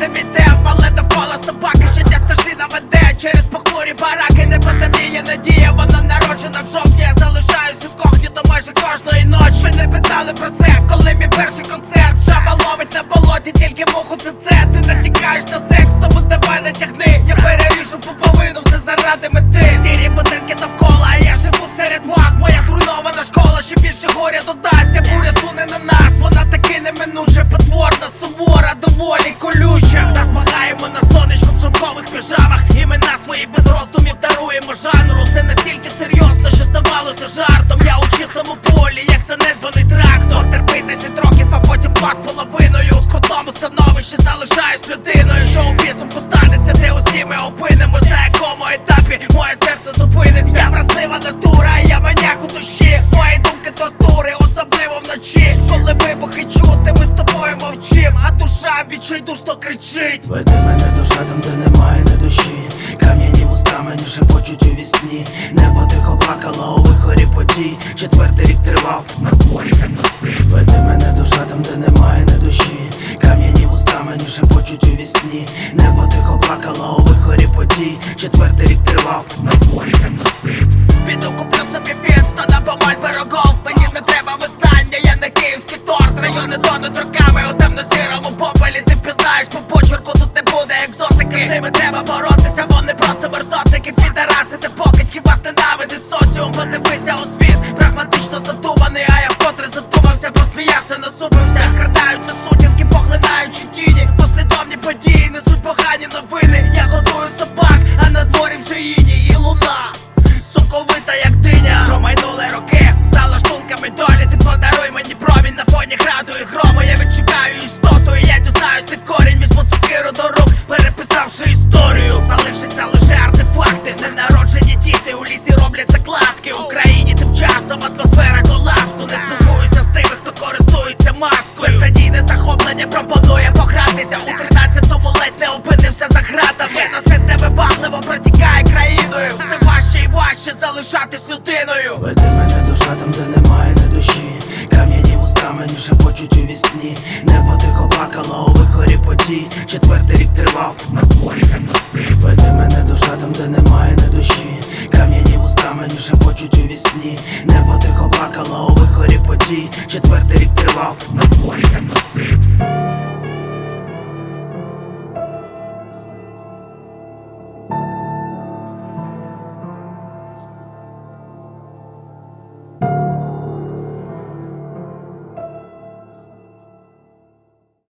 мій темп, але довкола собаки. Щодня стежина веде через похмурі бараки, не потемніє надія, вона народжена в жовтні, я залишаюсь до майже кожної ночі. Ви не питали про це, коли мій перший концерт. Жаба ловить на болоті, тільки муху це це. Ти натякаєш на секс, тому давай не тягни Я переріжу поповину, все заради мети. Сірі будинки довкола, а я живу серед вас. Моя зруйнована школа, ще більше горя додасть. Я буря суне на нас, вона таки неминуча Потворна, сувора, доволі піжамах. Імена свої без роздумів даруємо жанру. Все настільки серйозно, що здавалося жартом. Я у чистому полі, як занедбаний душа відчайдушно кричить. Веди мене душа там, де немає не душі. Кам'яні вуста мені шепочуть у вісні. Небо тихо плакало у вихорі подій Четвертий рік тривав. На полі Веди мене душа там, де немає не душі. Кам'яні вуста мені шепочуть у вісні. Небо тихо плакало у вихорі подій Четвертий рік тривав. На полі Піду куплю собі фіста на помаль пирогов Мені не треба визнання, я не київський торт. Райони тонуть роками треба боротися, вони просто мерзотники Фідераси, ти покидьки, хіба ненавидить соціум Подивися у світ, прагматично задуманий А я вкотре задумався, посміявся, насупився. Крадаються сутінки, поглинаючи тіні Послідовні події несуть погані новини. Я часом атмосфера колапсу. Не спілкуюся з тими, хто користується маскою. Безнадійне захоплення пропонує погратися. У 13-му ледь не опинився за гратами На це тебе багливо протікає країною. Все важче і важче залишатись людиною. Веди мене душа там, де немає не душі. Кам'яні вуста мені шепочуть у вісні. Небо тихо плакало у вихорі подій. Четвертий рік тривав. На полі Веди мене душа там, де немає не душі. Кам'яні вуста мені шепочуть у вісні житті, четвертий рік тривав. на полі я